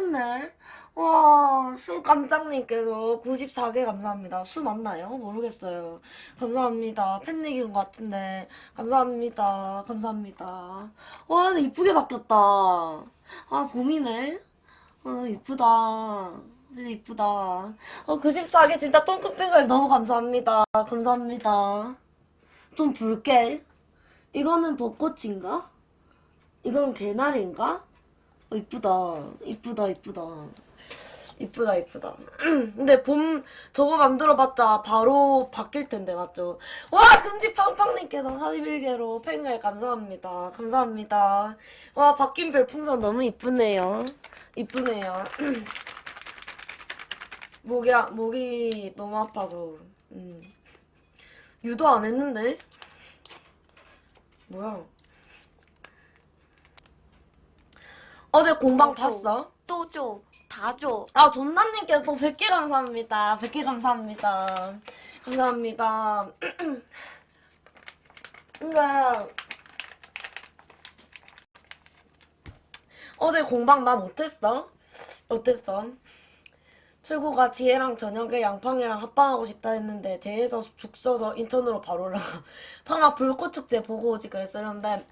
바뀌었네. 와, 수 깜짝님께서 94개 감사합니다. 수 맞나요? 모르겠어요. 감사합니다. 팬닉인 것 같은데. 감사합니다. 감사합니다. 와, 이쁘게 바뀌었다. 아, 봄이네. 아, 이쁘다. 진짜 이쁘다. 어, 94개 진짜 똥크팩을 너무 감사합니다. 감사합니다. 좀 볼게. 이거는 벚꽃인가? 이건 개나리인가? 어, 이쁘다. 이쁘다, 이쁘다. 이쁘다, 이쁘다. 근데 봄, 저거 만들어봤자 바로 바뀔 텐데, 맞죠? 와, 금지 팡팡님께서 41개로 팬을 감사합니다. 감사합니다. 와, 바뀐 별풍선 너무 이쁘네요. 이쁘네요. 목이, 아- 목이 너무 아파서. 음. 유도 안 했는데? 뭐야? 어제 공방 줘. 봤어? 또 줘. 다 줘. 아, 존나님께 또 100개 감사합니다. 100개 감사합니다. 감사합니다. 근데, 어제 공방 나 못했어? 어땠어? 철구가 지혜랑 저녁에 양팡이랑 합방하고 싶다 했는데 대에서 죽 써서 인천으로 바로 올라가. 팡아 불꽃 축제 보고 오지 그랬었는데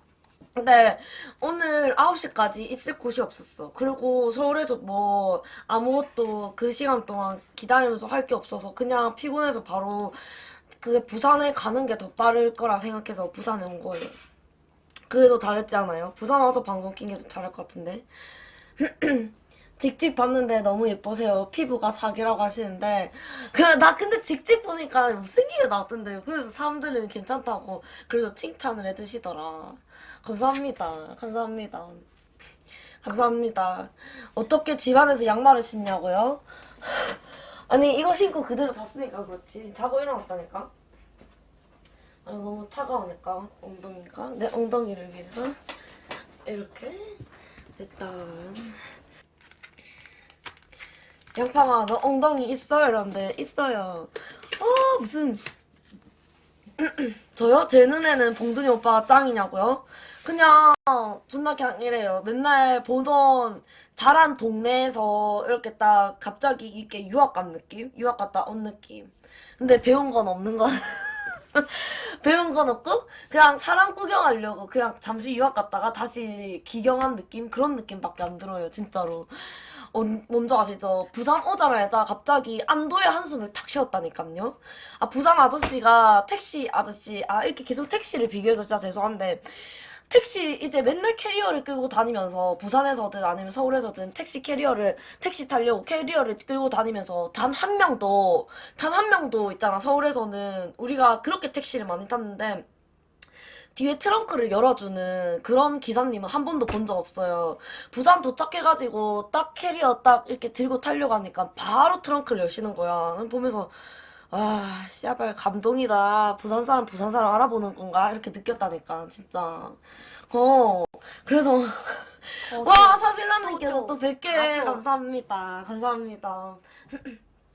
근데 오늘 9시까지 있을 곳이 없었어. 그리고 서울에서 뭐 아무것도 그 시간 동안 기다리면서 할 게 없어서 그냥 피곤해서 바로 그게 부산에 가는 게 더 빠를 거라 생각해서 부산에 온 거예요. 그래도 잘했지 않아요? 부산 와서 방송 낀 게 더 잘할 것 같은데. 직접 봤는데 너무 예뻐세요. 피부가 사기라고 하시는데 그 나 근데 직접 보니까 못생기게 나왔던데요. 그래서 사람들은 괜찮다고 그래서 칭찬을 해주시더라. 감사합니다. 감사합니다. 감사합니다. 어떻게 집안에서 양말을 신냐고요? 아니 이거 신고 그대로 잤으니까 그렇지. 자고 일어났다니까. 아니 너무 차가우니까 엉덩이가 내 엉덩이를 위해서 이렇게 됐다. 양팡아 너 엉덩이 있어? 이러는데 있어요 어 무슨 저요? 제 눈에는 봉준이 오빠가 짱이냐고요? 그냥 존나 그냥 이래요 맨날 보던 자란 동네에서 이렇게 딱 갑자기 이렇게 유학 간 느낌? 유학 갔다 온 느낌 근데 배운 건 없는 거 배운 건 없고 그냥 사람 구경하려고 그냥 잠시 유학 갔다가 다시 기경한 느낌 그런 느낌밖에 안 들어요 진짜로 어, 먼저 아시죠? 부산 오자마자 갑자기 안도의 한숨을 탁 쉬었다니까요. 아 부산 아저씨가 택시 아저씨 아 이렇게 계속 택시를 비교해서 진짜 죄송한데 택시 이제 맨날 캐리어를 끌고 다니면서 부산에서든 아니면 서울에서든 택시 캐리어를 택시 타려고 캐리어를 끌고 다니면서 단 한 명도 단 한 명도 있잖아 서울에서는 우리가 그렇게 택시를 많이 탔는데 뒤에 트렁크를 열어주는 그런 기사님은 한 번도 본 적 없어요. 부산 도착해가지고 딱 캐리어 딱 이렇게 들고 타려고 하니까 바로 트렁크를 여시는 거야. 보면서 아, 씨발 감동이다. 부산 사람 부산 사람 알아보는 건가? 이렇게 느꼈다니까 진짜. 어. 그래서 더와 줘. 사실남님께서 또 줘. 또 100개 다 줘. 감사합니다. 감사합니다.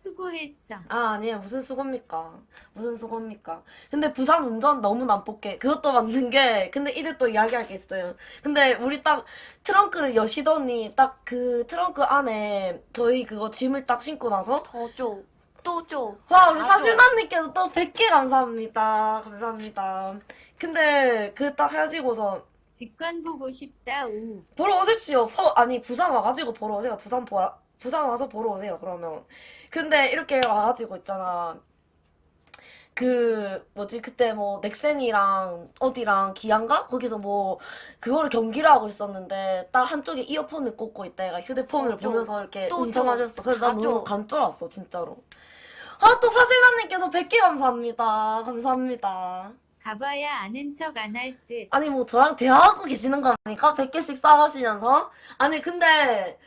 수고했어. 아, 아니에요. 무슨 수고입니까? 무슨 수고입니까? 근데 부산 운전 너무 난폭해. 그것도 맞는 게, 근데 이제 또 이야기할 게 있어요. 근데 우리 딱 트렁크를 여시더니 딱 그 트렁크 안에 저희 그거 짐을 딱 신고 나서 더 줘. 또 줘. 와, 우리 다 줘. 사진남님께서 또 100개 감사합니다. 감사합니다. 근데 그 딱 하시고서 직관 보고 싶다. 우. 보러 오십시오. 서, 아니, 부산 와가지고 보러 오세요. 부산 보라, 부산 와서 보러 오세요, 그러면. 근데 이렇게 와가지고 있잖아. 그, 뭐지, 그때 뭐, 넥센이랑 어디랑 기안가? 거기서 뭐, 그거를 경기를 하고 있었는데, 딱 한쪽에 이어폰을 꽂고 있다, 얘가 휴대폰을 어, 좀, 보면서 이렇게 또 운전하셨어. 좀, 그래서 난다 너무 줘. 간쫄았어, 진짜로. 아, 또 사진아님께서 100개 감사합니다. 감사합니다. 가봐야 아는 척 안 할 듯. 아니 뭐 저랑 대화하고 계시는 겁니까? 100개씩 싸가시면서? 아니 근데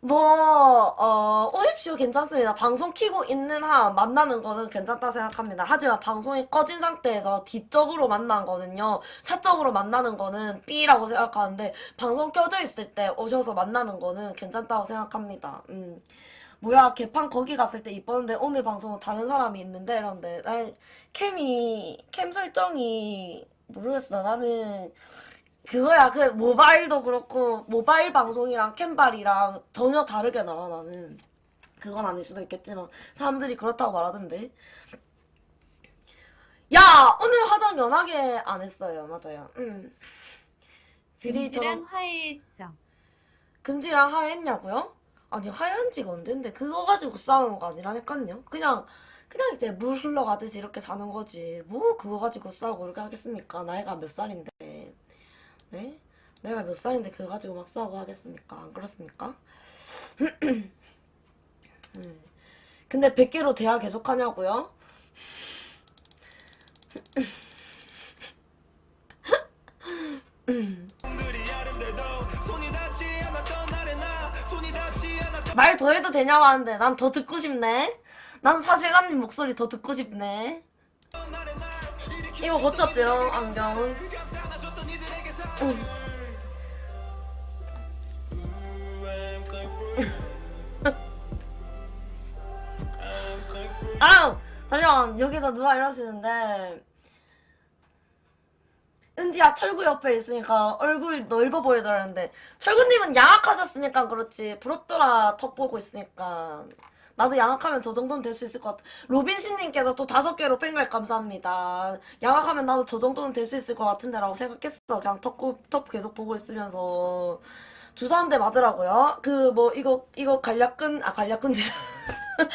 뭐 어, 오십시오 괜찮습니다. 방송 키고 있는 한 만나는 거는 괜찮다 생각합니다. 하지만 방송이 꺼진 상태에서 뒤쪽으로 만난 거는요. 사적으로 만나는 거는 B라고 생각하는데 방송 켜져 있을 때 오셔서 만나는 거는 괜찮다고 생각합니다. 음. 뭐야 개판 거기 갔을 때 이뻤는데 오늘 방송은 다른 사람이 있는데 이런데 날 캠이 캠 설정이 모르겠어 나는 그거야. 그 모바일도 그렇고 모바일 방송이랑 캔발이랑 전혀 다르게 나와 나는. 그건 아닐 수도 있겠지만 사람들이 그렇다고 말하던데. 야! 오늘 화장 연하게 안 했어요. 맞아요. 음 비리처럼 금지랑 화해했어. 금지랑 하했냐고요? 아니 하얀 지가 언젠데. 그거 가지고 싸우는 거 아니라니까요. 그냥 그냥 이제 물 흘러가듯이 이렇게 사는 거지. 뭐 그거 가지고 싸우고 이렇게 하겠습니까? 나이가 몇 살인데 네? 내가 몇 살인데 그거 가지고 막 싸우고 하겠습니까 안 그렇습니까? 음. 근데 100개로 대화 계속 하냐고요? 말 더 해도 되냐고 하는데 난 더 듣고 싶네. 난 사실 언님 목소리 더 듣고 싶네. 이거 고쳤죠 안경. 응. 아우 잠시만. 여기서 누가 이러시는데. 은지야 철구 옆에 있으니까 얼굴 넓어 보이더라는데. 철구님은 양악하셨으니까 그렇지. 부럽더라. 턱 보고 있으니까 나도 양악하면 저 정도는 될 수 있을 것 같아 로빈씨님께서 또 다섯 개로 팬걸 감사합니다 양악하면 나도 저 정도는 될 수 있을 것 같은데 라고 생각했어 그냥 턱, 고- 턱 계속 보고 있으면서 주사 한대 맞으라고요? 그 뭐 이거 이거 간략근 아 간략근 주사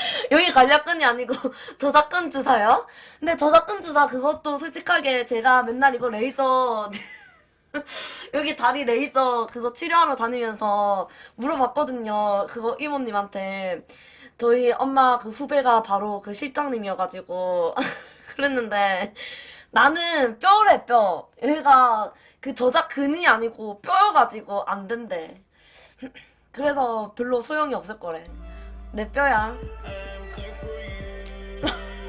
여기 간략근이 아니고 저작근 주사요? 근데 저작근 주사 그것도 솔직하게 제가 맨날 이거 레이저 여기 다리 레이저 그거 치료하러 다니면서 물어봤거든요. 그거 이모님한테 저희 엄마 그 후배가 바로 그 실장님이어가지고 그랬는데 나는 뼈래 뼈. 얘가 그 저작근이 아니고 뼈여가지고 안 된대. 그래서 별로 소용이 없을 거래. 내 뼈야.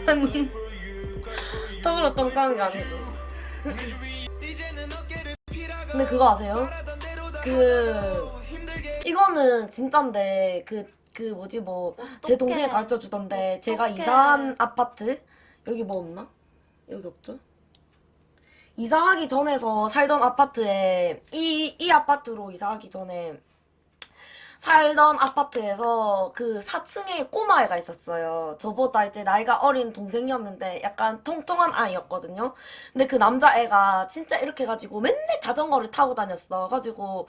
아니 턱으로 똥 싸는 게 아니고. 근데 그거 아세요? 그 이거는 진짠데 그 그 뭐지 뭐 제 동생이 가르쳐 주던데 제가 어떡해. 이사한 아파트 여기 뭐 없나? 여기 없죠? 이사하기 전에서 살던 아파트에 이 이 아파트로 이사하기 전에 살던 아파트에서 그 4층에 꼬마애가 있었어요. 저보다 이제 나이가 어린 동생이었는데 약간 통통한 아이였거든요. 근데 그 남자애가 진짜 이렇게 해가지고 맨날 자전거를 타고 다녔어. 가지고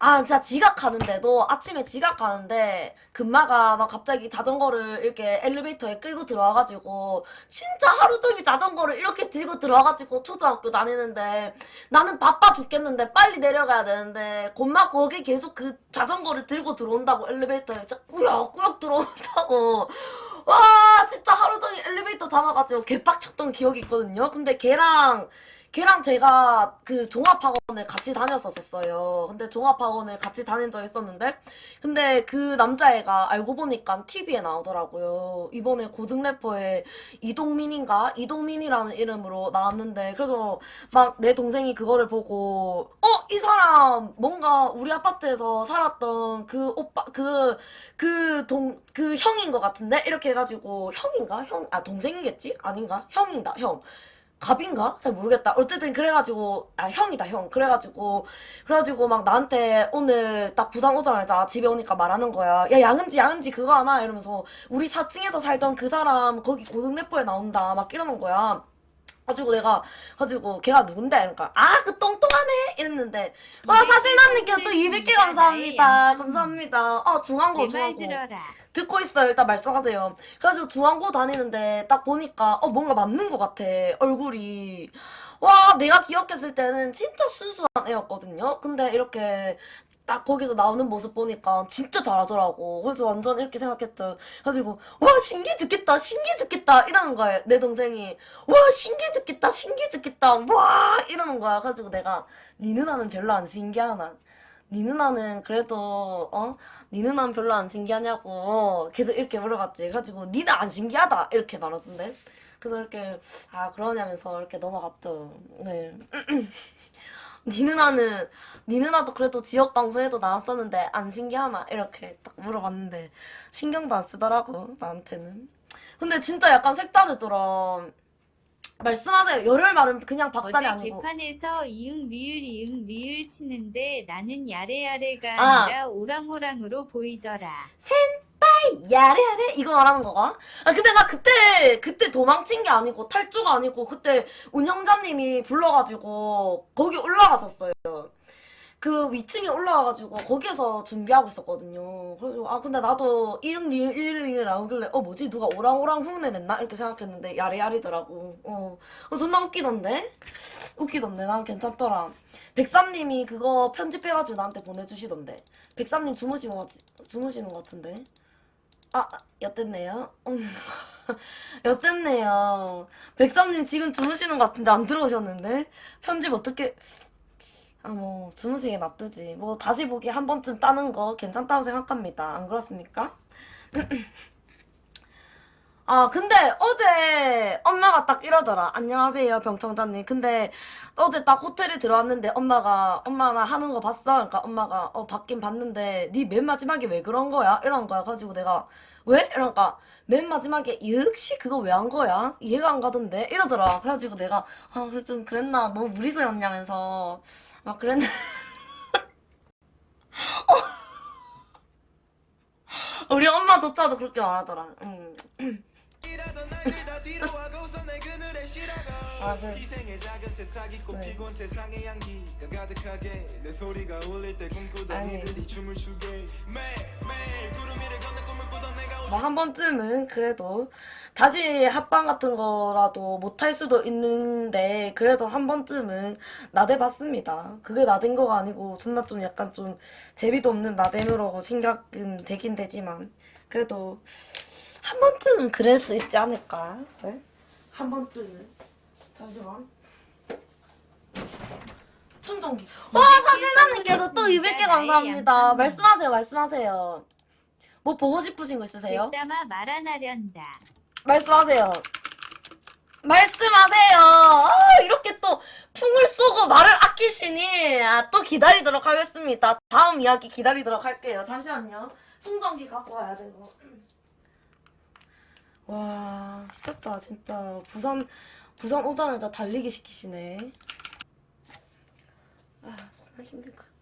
아 진짜 지각하는데도 아침에 지각하는데 금마가 막 갑자기 자전거를 이렇게 엘리베이터에 끌고 들어와가지고 진짜 하루 종일 자전거를 이렇게 들고 들어와가지고 초등학교 다니는데 나는 바빠 죽겠는데 빨리 내려가야 되는데 곰마 거기 계속 그 자전거를 들고 들어온다고 엘리베이터에 진짜 꾸역꾸역 들어온다고. 와 진짜 하루 종일 엘리베이터 잡아가지고 개빡쳤던 기억이 있거든요. 근데 걔랑 걔랑 제가 그 종합학원을 같이 다녔었어요. 근데 종합학원을 같이 다닌 적 있었는데 근데 그 남자애가 알고 보니까 TV에 나오더라고요. 이번에 고등 래퍼에 이동민인가? 이동민이라는 이름으로 나왔는데 그래서 막 내 동생이 그거를 보고 어? 이 사람 뭔가 우리 아파트에서 살았던 그 오빠 그 그 동 그 형인 것 같은데? 이렇게 해가지고 형인가? 형 아 동생이겠지? 아닌가? 형인가 형 갑인가? 잘 모르겠다. 어쨌든 그래가지고 아 형이다 형. 그래가지고 그래가지고 막 나한테 오늘 딱 부산 오자마자 집에 오니까 말하는 거야. 야 양은지 양은지 그거 하나 이러면서 우리 4층에서 살던 그 사람 거기 고등 래퍼에 나온다 막 이러는 거야. 가지고 내가 가지고 걔가 누군데? 그러니까 아 그 똥똥하네 이랬는데 와 200개 사실 남님께 또 200개 드리겠습니다. 감사합니다. 감사합니다. 어 중앙고 중앙고. 듣고 있어요. 일단 말씀하세요. 그래가지고 중앙고 다니는데 딱 보니까 어 뭔가 맞는 것 같아. 얼굴이. 와 내가 기억했을 때는 진짜 순수한 애였거든요. 근데 이렇게 딱 거기서 나오는 모습 보니까 진짜 잘하더라고. 그래서 완전 이렇게 생각했죠. 그래가지고 와 신기해 죽겠다 신기해 죽겠다 이러는 거예요. 내 동생이 와 신기해 죽겠다 신기해 죽겠다 와 이러는 거야. 그래가지고 내가 니 누나는 별로 안 신기하나. 니 누나는 그래도 어? 니 누나는 별로 안 신기하냐고 계속 이렇게 물어봤지. 그래가지고 니는 안 신기하다 이렇게 말하던데. 그래서 이렇게 아 그러냐면서 이렇게 넘어갔죠. 네. 니 누나는 니 누나도 그래도 지역 방송에도 나왔었는데 안 신기하나 이렇게 딱 물어봤는데 신경도 안 쓰더라고 나한테는. 근데 진짜 약간 색다르더라. 말씀하세요. 열혈 말은 그냥 박살이 어제 아니고. 개판에서 이응 리을 이응 리을 치는데 나는 야레야레가 아. 아니라 오랑오랑으로 보이더라. 야래야래 이거 말하는 거가? 아 근데 나 그때 그때 도망친 게 아니고 탈주가 아니고 그때 운영자님이 불러가지고 거기 올라갔었어요. 그 위층에 올라가가지고 거기에서 준비하고 있었거든요. 그래서 아 근데 나도 1응 리을 1응 리을 나오길래 어 뭐지 누가 오랑오랑 흉내 냈나 이렇게 생각했는데 야래야래더라고. 어, 어 존나 웃기던데? 웃기던데 난 괜찮더라. 백삼님이 그거 편집해가지고 나한테 보내주시던데. 백삼님 주무시고 가- 주무시는 것 같은데. 아, 엿됐네요. 엿됐네요. 백삼님 지금 주무시는 것 같은데 안 들어오셨는데? 편집 어떻게, 아, 뭐, 주무시게 놔두지. 뭐, 다시 보기 한 번쯤 따는 거 괜찮다고 생각합니다. 안 그렇습니까? 아, 근데 어제 엄마가 딱 이러더라. 안녕하세요, 병청자님. 근데 어제 딱 호텔에 들어왔는데 엄마가, 엄마 나 하는 거 봤어? 그러니까 엄마가, 어, 봤긴 봤는데, 니맨 마지막에 왜 그런 거야? 이런 거야. 가지고 내가, 왜? 이러니까, 맨 마지막에, 역시 그거 왜 한 거야? 이해가 안 가던데? 이러더라. 그래가지고 내가, 아, 좀 그랬나? 너무 무리수였냐면서. 막. 어. 우리 엄마조차도 그렇게 말하더라. 응. 아, 그, 때 꿈꾸던 아니. 뭐 한 번쯤은 그래도 다시 합방 같은 거라도 못할 수도 있는데 그래도 한 번쯤은 나대봤습니다. 그게 나댄 거가 아니고 존나 좀 약간 좀 재미도 없는 나댐으로 생각은 되긴 되지만 그래도 한 번쯤은 그럴 수 있지 않을까? 네? 한 번쯤은 잠시만 충전기 와 사실남님께도 또 200개 감사합니다. 말씀하세요 말씀하세요. 뭐 보고 싶으신 거 있으세요? 백담아 말안 하련다. 말씀하세요. 말씀하세요. 아, 이렇게 또 풍을 쏘고 말을 아끼시니 아, 또 기다리도록 하겠습니다. 다음 이야기 기다리도록 할게요. 잠시만요. 충전기 갖고 와야 되고. 와 미쳤다 진짜 부산 부산 오자마자 달리기 시키시네. 아 존나 힘들고.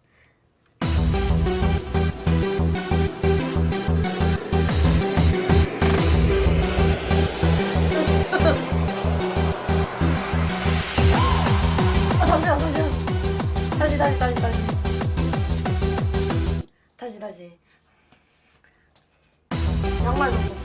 다시, 다시, 다시, 다시. 다시, 다시. 양말 벗고.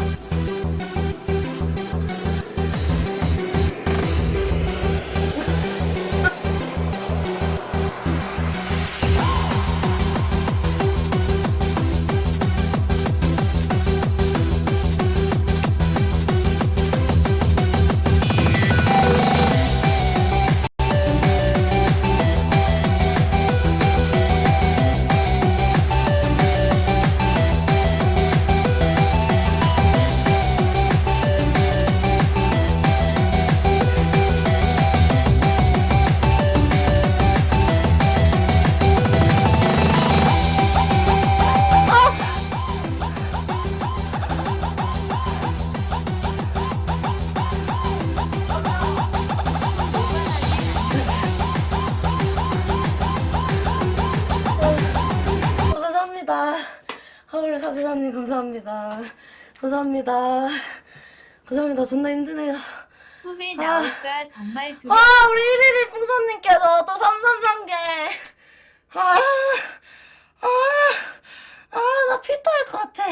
사주사님 감사합니다. 감사합니다. 감사합니다. 존나 힘드네요. 꿈에 아. 나올까 정말 두렵. 아, 우리 111 풍선님께서 또 333개. 아, 아, 아, 나 피 토할 것 같아.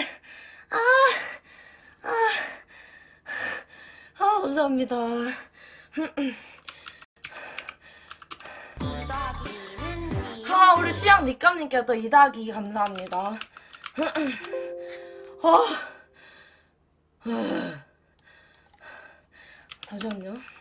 아, 아, 아, 감사합니다. 아, 우리 취향 니감님께 또 이다기 감사합니다. 아, 잠시만요.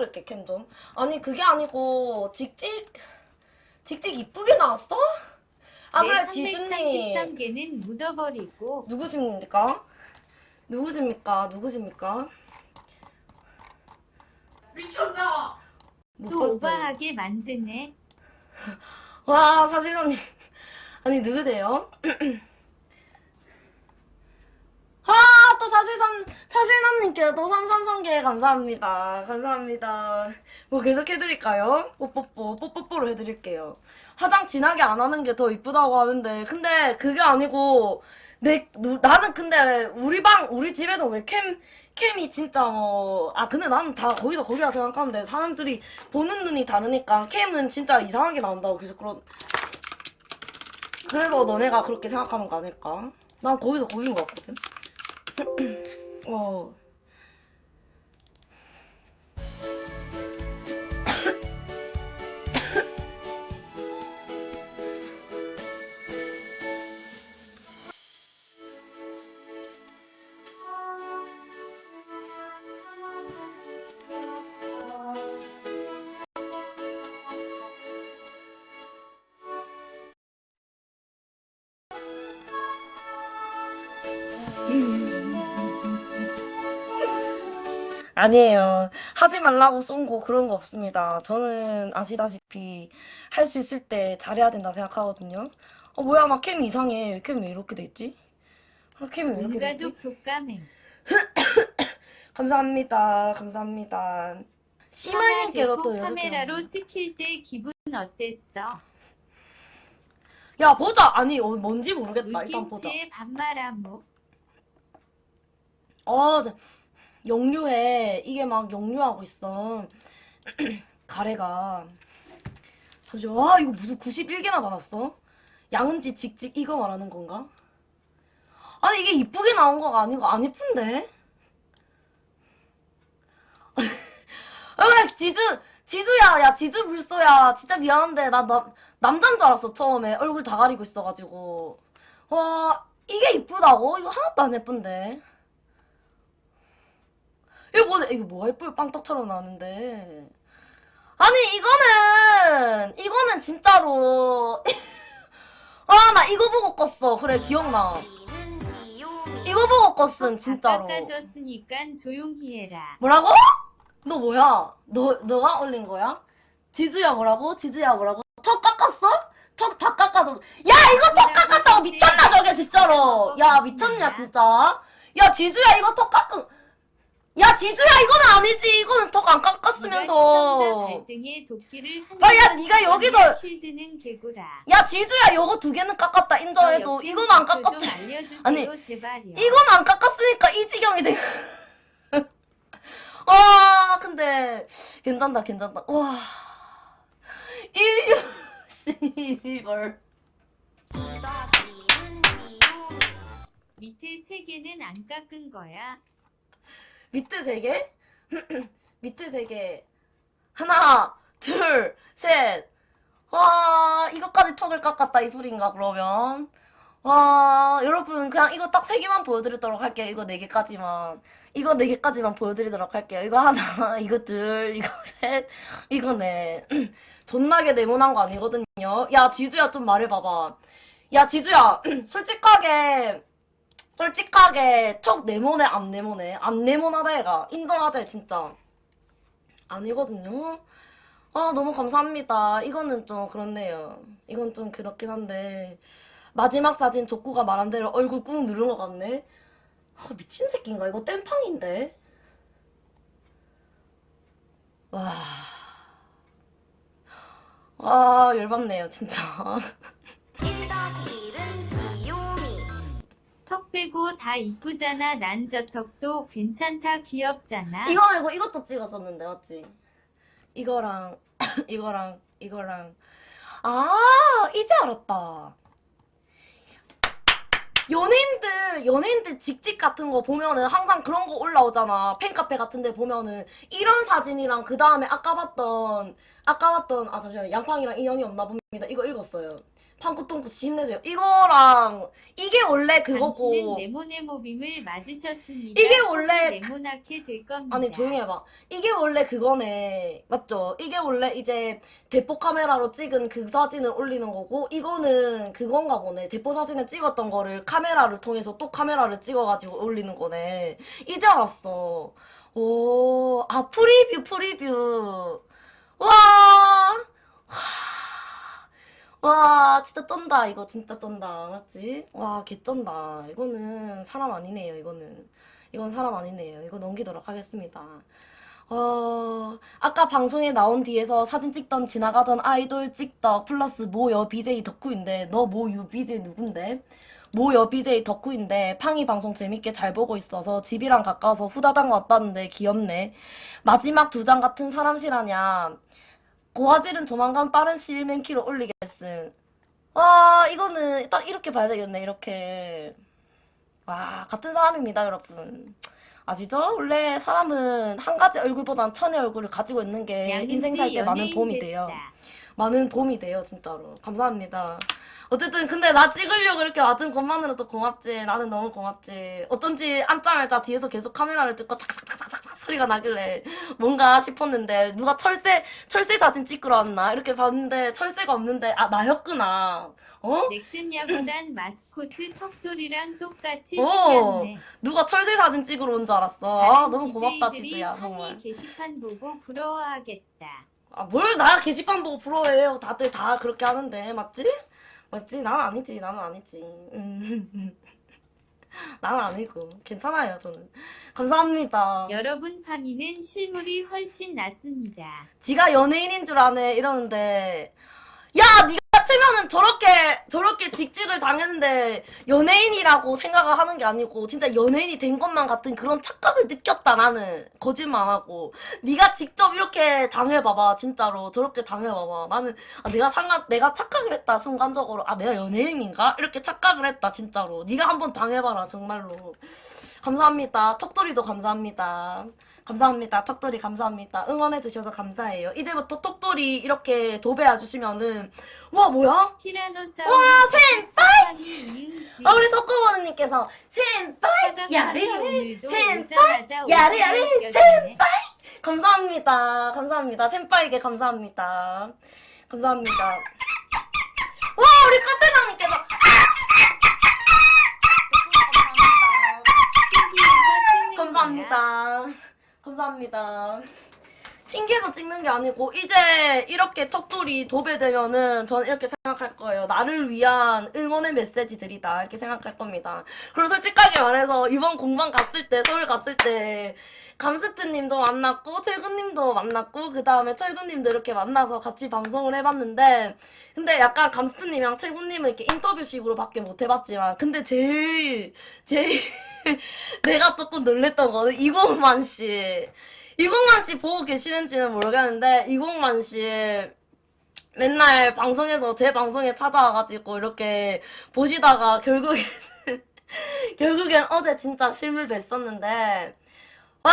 양말로 좀 닦을게 캠 좀. 아니 그게 아니고 직직 직직 이쁘게 나왔어? 아 그래 지준님 333개는 묻어버리고 누구십니까? 누구십니까? 누구십니까? 미쳤나? 못 또 봤어요. 오버하게 만드네. 와 사실 언니 아니 누구세요? 아 또 사실상 사실남님께 또 333개 감사합니다 감사합니다 뭐 계속 해드릴까요? 뽀뽀뽀 뽀뽀뽀로 해드릴게요 화장 진하게 안 하는 게 더 이쁘다고 하는데 근데 그게 아니고 내 누- 나는 근데 우리 방 우리 집에서 왜 캠 캠이 진짜 뭐 아 근데 나는 다 거기서 거기라 생각하는데 사람들이 보는 눈이 다르니까 캠은 진짜 이상하게 나온다고 계속 그런 그래서 너네가 그렇게 생각하는 거 아닐까? 난 거기서 거긴 것 같거든. 어. 아니에요. 하지 말라고 쏜거 그런 거 없습니다. 저는 아시다시피 할 수 있을 때 잘해야 된다 생각하거든요. 어 뭐야 나 캠 이상해. 캠 왜 이렇게 돼 있지? 아, 캠이 왜 이렇게 돼 있지? 온가족 독감행. 감사합니다. 감사합니다. 씨물님께서 또 여섯 개. 카메라로 찍힐 때 기분 어땠어? 야 보자. 아니 어, 뭔지 모르겠다. 일단 보자. 물김치에 반말아무. 어, 저- 역류해. 이게 막 역류하고 있어. 가래가. 잠시 와, 이거 무슨 91개나 받았어? 양은지 직직 이거 말하는 건가? 아니, 이게 이쁘게 나온 거가 아니고 안 이쁜데? 아, 왜 지주, 지주야, 야, 지주 불쏘야. 진짜 미안한데, 나, 나, 남잔 줄 알았어, 처음에. 얼굴 다 가리고 있어가지고. 와, 이게 이쁘다고? 이거 하나도 안 예쁜데. 이거 뭐, 이거 뭐가 예뻐요? 빵떡처럼 나왔는데. 아니, 이거는, 이거는 진짜로. 아, 나 이거 보고 껐어. 그래, 기억나. 이거 보고 껐음, 진짜로. 깎아줬으니까 조용히 해라. 뭐라고? 너 뭐야? 너, 너가 올린 거야? 지주야 뭐라고? 지주야 뭐라고? 턱 깎았어? 턱 다 깎아줘. 야, 이거 턱 깎았다고 미쳤나, 저게, 진짜로. 야, 미쳤냐, 진짜? 야, 지주야, 이거 턱 깎은. 야, 지주야, 이건 아니지. 이거는 턱 안 깎았으면서. 발등에 도끼를 한 아, 야, 번 네가 쏘면 여기서- 쉴드는 개구라. 야, 지주야, 요거 두 개는 깎았다. 인정해도. 저 이건 안 깎았지. 좀 알려주세요, 아니, 제발요. 이건 안 깎았으니까 이 지경이 돼. 아, 근데 괜찮다, 괜찮다. 와. 인류 씨발. 밑에 세 개는 안 깎은 거야. 밑에 세 개? 밑에 세 개. 하나, 둘, 셋. 와, 이것까지 턱을 깎았다, 이 소린가, 그러면. 와, 여러분, 그냥 이거 딱 세 개만 보여드리도록 할게요. 이거 네 개까지만. 이거 네 개까지만 보여드리도록 할게요. 이거 하나, 이거 둘, 이거 셋, 이거 넷. 존나게 네모난 거 아니거든요. 야, 지주야, 좀 말해봐봐. 야, 지주야, 솔직하게, 솔직하게 턱 네모네 안 네모네. 안 네모나다 얘가. 인정하자 진짜. 아니거든요. 아 너무 감사합니다. 이거는 좀 그렇네요. 이건 좀 그렇긴 한데. 마지막 사진 족구가 말한 대로 얼굴 꾹 누른 것 같네. 아, 미친 새끼인가? 이거 땜팡인데? 와. 와, 열받네요, 진짜. 턱 빼고 다 이쁘잖아. 난 저 턱도 괜찮다. 귀엽잖아. 이거 말고 이것도 찍었었는데 맞지? 이거랑 이거랑 이거랑 아 이제 알았다. 연예인들 연예인들 직직 같은 거 보면은 항상 그런 거 올라오잖아. 팬카페 같은 데 보면은 이런 사진이랑 그 다음에 아까 봤던 아까 봤던 아 잠시만 양팡이랑 인연이 없나 봅니다. 이거 읽었어요. 팡꾸똥꾸씨 힘내세요. 이거랑 이게 원래 당신은 그거고 네모네모 빔을 맞으셨습니다. 이게 원래 네모나게 될 겁니다. 아니 조용히 해봐. 이게 원래 그거네. 맞죠? 이게 원래 이제 대포 카메라로 찍은 그 사진을 올리는 거고 이거는 그건가 보네. 대포 사진을 찍었던 거를 카메라를 통해서 또 카메라를 찍어가지고 올리는 거네. 이제 알았어. 오, 아 프리뷰 프리뷰. 와, 와 진짜 쩐다 이거 진짜 쩐다 맞지? 와 개쩐다. 이거는 사람 아니네요. 이거는. 이건 사람 아니네요. 이거 넘기도록 하겠습니다. 어, 아까 방송에 나온 뒤에서 사진 찍던 지나가던 아이돌 찍덕 플러스 모 여 BJ 덕후인데 너 모 유 BJ 누군데? 모 여 BJ 덕후인데 팡이 방송 재밌게 잘 보고 있어서 집이랑 가까워서 후다닥 왔다는데 귀엽네. 마지막 두 장 같은 사람 실하냐? 고화질은 조만간 빠른 실맨키로 올리겠음. 와 이거는 딱 이렇게 봐야 되겠네 이렇게. 와, 같은 사람입니다, 여러분. 아시죠? 원래 사람은 한 가지 얼굴보단 천의 얼굴을 가지고 있는 게 인생 살 때 많은 도움이 돼요. 많은 도움이 돼요, 진짜로. 감사합니다. 어쨌든 근데 나 찍으려고 이렇게 와준 것만으로도 고맙지. 나는 너무 고맙지. 어쩐지 앉자마자 뒤에서 계속 카메라를 듣고 착착착착착 소리가 나길래 뭔가 싶었는데 누가 철새 철새 사진 찍으러 왔나 이렇게 봤는데 철새가 없는데 아 나였구나. 어? 넥슨 야구단 마스코트 턱돌이랑 똑같이 오. 생겼네. 누가 철새 사진 찍으러 온 줄 알았어. 아 너무 고맙다 지주야 정말. 게시판 보고 부러워하겠다. 아, 뭘 나 게시판 보고 부러워해요. 다들 다 그렇게 하는데, 맞지? 맞지? 나는 아니지, 나는 아니지. 음. 나는 아니고. 괜찮아요, 저는. 감사합니다. 여러분 팡이는 실물이 훨씬 낫습니다. 지가 연예인인 줄 아네, 이러는데. 야, 니가 같으면은 저렇게, 저렇게 직직을 당했는데, 연예인이라고 생각을 하는 게 아니고, 진짜 연예인이 된 것만 같은 그런 착각을 느꼈다, 나는. 거짓말 안 하고. 네가 직접 이렇게 당해봐봐, 진짜로. 저렇게 당해봐봐. 나는, 아, 내가 상관, 내가 착각을 했다, 순간적으로. 아, 내가 연예인인가? 이렇게 착각을 했다, 진짜로. 네가 한번 당해봐라, 정말로. 감사합니다. 턱돌이도 감사합니다. 감사합니다. 턱돌이 감사합니다. 응원해 주셔서 감사해요. 이제부터 턱돌이 이렇게 도배해 주시면은, 와, 뭐야? 티라노사우루스 와, 팬! 이응지 아, 우리 오늘도 senpai! 오자마자 야래, 야래, 오자마자 감사합니다. 감사합니다. senpai에게 감사합니다. 감사합니다. 와, 우리 카페장님께서, 감사합니다. 감사합니다. 신기해서 찍는 게 아니고 이제 이렇게 턱돌이 도배되면은 전 이렇게 생각할 거예요. 나를 위한 응원의 메시지들이다 이렇게 생각할 겁니다. 그리고 솔직하게 말해서 이번 공방 갔을 때 서울 갔을 때 감스트님도 만났고 철구님도 만났고 그 다음에 철구님도 이렇게 만나서 같이 방송을 해봤는데 근데 약간 감스트님이랑 철구님은 이렇게 인터뷰식으로밖에 못 해봤지만 근데 제일 제일 내가 조금 놀랬던 거는 이고만 씨. 이공만 씨 보고 계시는지는 모르겠는데 이공만 씨 맨날 방송에서 제 방송에 찾아와가지고 이렇게 보시다가 결국엔 결국엔 어제 진짜 실물 뵀었는데 와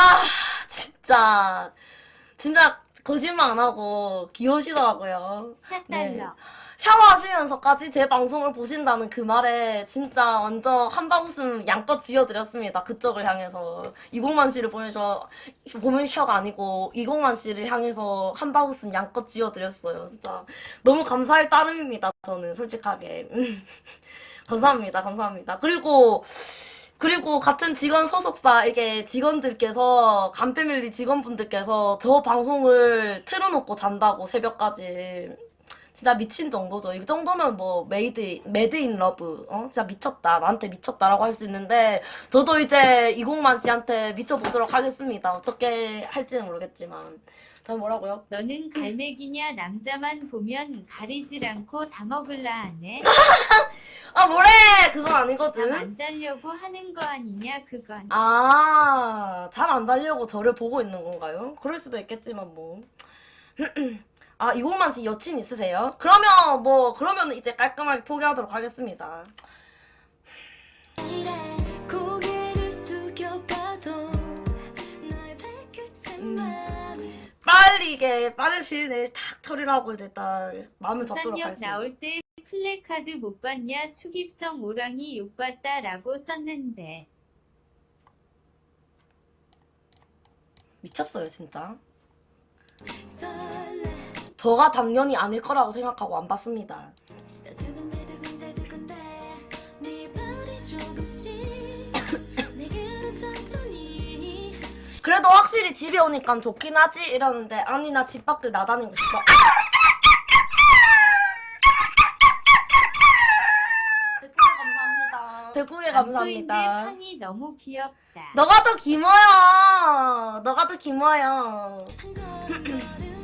진짜 진짜 거짓말 안 하고 귀여우시더라고요. 네. 4달러. 샤워하시면서까지 제 방송을 보신다는 그 말에 진짜 완전 한방 웃음 양껏 지어드렸습니다. 그쪽을 향해서. 이공만 씨를 보면서, 보면셔가 아니고, 이공만 씨를 향해서 한방 웃음 양껏 지어드렸어요. 진짜. 너무 감사할 따름입니다. 저는 솔직하게. 감사합니다. 감사합니다. 그리고, 그리고 같은 직원 소속사 이게 직원들께서 간패밀리 직원분들께서 저 방송을 틀어놓고 잔다고 새벽까지 진짜 미친 정도죠. 이 정도면 뭐 메이드 메드 인 러브 어 진짜 미쳤다 나한테 미쳤다라고 할 수 있는데 저도 이제 이공만 씨한테 미쳐보도록 하겠습니다. 어떻게 할지는 모르겠지만 전 뭐라고요? 너는 갈매기냐 남자만 보면 가리질 않고 다 먹을라 하네. 아 뭐래 그건 아니거든. 잠안 자려고 하는 거 아니냐 그건. 아, 잠 안 자려고 저를 보고 있는 건가요? 그럴 수도 있겠지만 뭐. 아, 이공만 씨 여친 있으세요? 그러면 뭐 그러면 이제 깔끔하게 포기하도록 하겠습니다. 음. 맘이 빨리 이게 빠른 시일 내에 탁 처리를 하고 이제 딱 마음을 잡도록 부산역 하겠습니다. 나올 때 플래카드 못 봤냐 축입성 오랑이 욕봤다라고 썼는데. 미쳤어요, 진짜. 설레 저가 당연히 아닐 거라고 생각하고 안 봤습니다. 네 그래도 확실히 집에 오니까 좋긴 하지 이러는데 아니 나 집 밖을 나다니고 싶어. 백국에 감사합니다. 판이 너무 귀엽다. 너가 더 기모여. 너가 더 걸음